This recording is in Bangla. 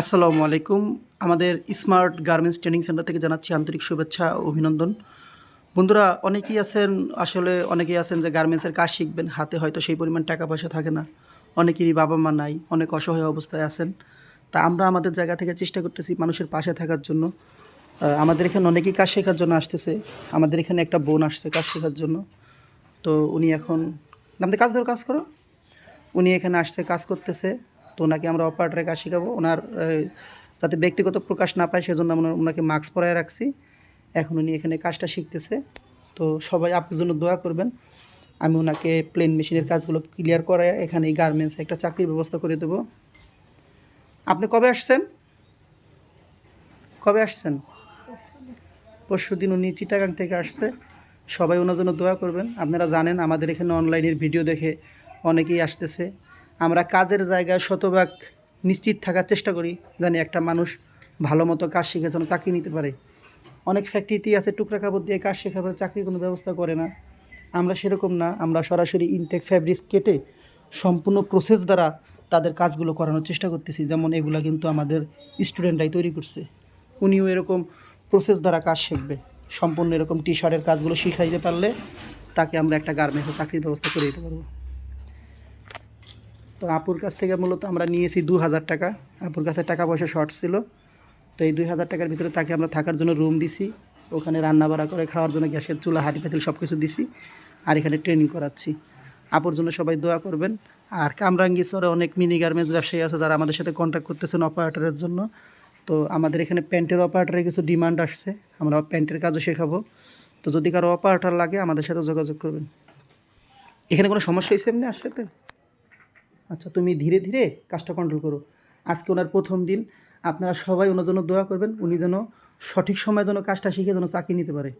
আসসালামু আলাইকুম। আমাদের স্মার্ট গার্মেন্টস ট্রেনিং সেন্টার থেকে জানাচ্ছি আন্তরিক শুভেচ্ছা ও অভিনন্দন। বন্ধুরা, অনেকেই আছেন, আসলে অনেকেই আছেন যে গার্মেন্টসের কাজ শিখবেন, হাতে হয়তো সেই পরিমাণ টাকা পয়সা থাকে না। অনেকেরই বাবা মা নাই, অনেক অসহায় অবস্থায় আছেন। তা আমরা আমাদের জায়গা থেকে চেষ্টা করতেছি মানুষের পাশে থাকার জন্য। আমাদের এখানে অনেকেই কাজ শেখার জন্য আসতেছে। আমাদের এখানে একটা বোন আসছে কাজ শেখার জন্য। তো উনি এখন আমাদের কাজ ধরো, কাজ করো। উনি এখানে আসছে, কাজ করতেছে। তো ওনাকে আমরা অপারেটরের কাজ শেখাবো। ওনার যাতে ব্যক্তিগত প্রকাশ না পায়, সেজন্য আমরা ওনাকে মাস্ক পরায় রাখছি। এখন উনি এখানে কাজটা শিখতেছে। তো সবাই, আপনার জন্য দোয়া করবেন। আমি ওনাকে প্লেন মেশিনের কাজগুলো ক্লিয়ার করায় এখানে গার্মেন্টসে একটা চাকরির ব্যবস্থা করে দেবো। আপনি কবে আসছেন? কবে আসছেন? পরশু দিন উনি চিটাগাং থেকে আসছে। সবাই ওনার জন্য দোয়া করবেন। আপনারা জানেন, আমাদের এখানে অনলাইনের ভিডিও দেখে অনেকেই আসতেছে। আমরা কাজের জায়গায় শতভাগ নিশ্চিত থাকার চেষ্টা করি, জানি একটা মানুষ ভালো মতো কাজ শিখে যেন চাকরি নিতে পারে। অনেক ফ্যাক্টরিতেই আছে, টুকরা কাপড় দিয়ে কাজ শেখার পরে চাকরির কোনো ব্যবস্থা করে না। আমরা সেরকম না, আমরা সরাসরি ইনটেক ফ্যাব্রিক্স কেটে সম্পূর্ণ প্রসেস দ্বারা তাদের কাজগুলো করানোর চেষ্টা করতেছি। যেমন এগুলা কিন্তু আমাদের স্টুডেন্টরাই তৈরি করছে। উনিও এরকম প্রসেস দ্বারা কাজ শিখবে। সম্পূর্ণ এরকম টি শার্টের কাজগুলো শিখাইতে পারলে তাকে আমরা একটা গার্মেন্টসে চাকরির ব্যবস্থা করে দিতে পারব। তো আপুর কাছ থেকে মূলত আমরা নিয়েছি দু হাজার টাকা। আপুর কাছে টাকা পয়সা শর্ট ছিল। তো এই দুই হাজার টাকার ভিতরে তাকে আমরা থাকার জন্য রুম দিছি। ওখানে রান্না বাড়া করে খাওয়ার জন্য গ্যাসের চুলা হাঁড়ি পাতিল সব কিছু দিছি। আর এখানে ট্রেনিং করাচ্ছি। আপুর জন্য সবাই দোয়া করবেন। আর কামরাঙ্গি চরে অনেক মিনি গার্মেন্টস ব্যবসায়ী আছে যারা আমাদের সাথে কন্ট্যাক্ট করতেছেন অপারেটরের জন্য। তো আমাদের এখানে প্যান্টের অপারেটরের কিছু ডিমান্ড আসছে। আমরা প্যান্টের কাজও শেখাবো। তো যদি কারও অপারেটর লাগে আমাদের সাথে যোগাযোগ করবেন। এখানে কোনো সমস্যা হয়েছে এমনি আসতে? আচ্ছা তুমি ধীরে ধীরে কাজটা কন্ট্রোল করো। আজকে ওনার প্রথম দিন, আপনারা সবাই ওনার জন্য দোয়া করবেন, উনি যেন সঠিক সময় যেন কাজটা শিখে যেন চাকরি নিতে পারে।